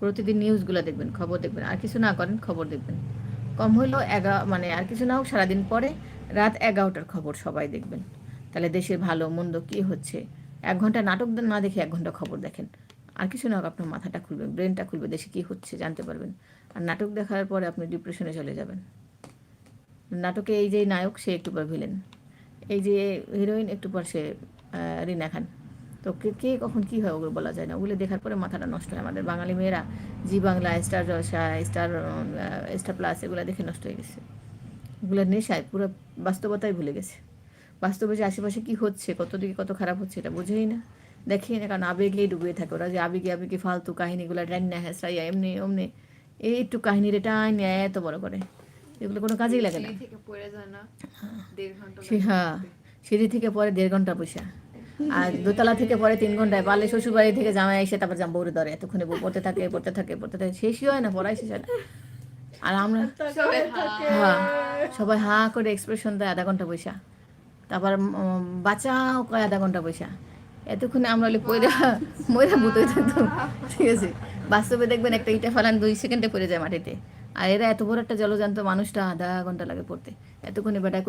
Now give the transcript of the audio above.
প্রতিদিন নিউজগুলো দেখবেন, খবর দেখবেন, আর কিছু না করেন, খবর দেখবেন। কম হইলেও এগা মানে আর কিছু না হোক, সারাদিন পরে রাত এগারোটার খবর সবাই দেখবেন। তাহলে দেশের ভালো মন্দ কী হচ্ছে? এক ঘণ্টা নাটক না দেখে এক ঘণ্টা খবর দেখেন। আর কিছু না হোক, আপনার মাথাটা খুলবে ব্রেনটা খুলবে, দেশে কী হচ্ছে জানতে পারবেন। আর নাটক দেখার পরে আপনি ডিপ্রেশনে চলে যাবেন। নাটকে এই যে নায়ক, সে একটু পর ভিলেন এই যে হিরোইন একটু পর সে রিনা খান। তো কে কে কখন কী হয় ওগুলো বলা যায় না। ওগুলো দেখার পরে মাথাটা নষ্ট হয়। আমাদের বাঙালি মেয়েরা Zee Bangla star Jalsha star star plus এগুলো দেখে নষ্ট হয়ে গেছে। ওগুলো নেশায় পুরো বাস্তবতাই ভুলে গেছে। বাস্তবে যে আশেপাশে কী হচ্ছে কত দিকে কত খারাপ হচ্ছে এটা বুঝেই না। দেখেই না কারণ আবেগেই ডুবিয়ে থাকে ওরা যে আবেগে আবেগে ফালতু কাহিনিগুলো টাইনা হ্যাঁসরাইয়া এমনি এমনি এই একটু কাহিনীরে টাইনে এত বড় করে। এগুলো কোনো কাজেই লাগে না। হ্যাঁ সিঁড়ি থেকে পরে দেড় ঘণ্টা পয়সা। আর দোতলা থেকে পরে তিন ঘন্টায় পারলে শ্বশুর বাড়ি থেকে জামাই এসে তারপর জাম বউরে ধরে। এতক্ষণে বউ পড়তে থাকে পড়তে থাকে পড়তে থাকে। শেষই হয় না পড়াই শেষ হয় না। আর আমরা হ্যাঁ সবাই হাঁ করে এক্সপ্রেশন দেয় আধা ঘণ্টা পয়সা। তারপর বাঁচাও কয় আধা ঘণ্টা পয়সা। এতক্ষণে আমরা হলে পয়রা ময়রা বুতই থাকতাম ঠিক আছে? বাস্তবে দেখবেন একটা ইটা ফালান দুই সেকেন্ডে পড়ে যায় মাটিতে। আর এরা এত বড় একটা জলজান্ত মানুষটা আধা ঘণ্টা লাগে পড়তে। এতক্ষণে বেটা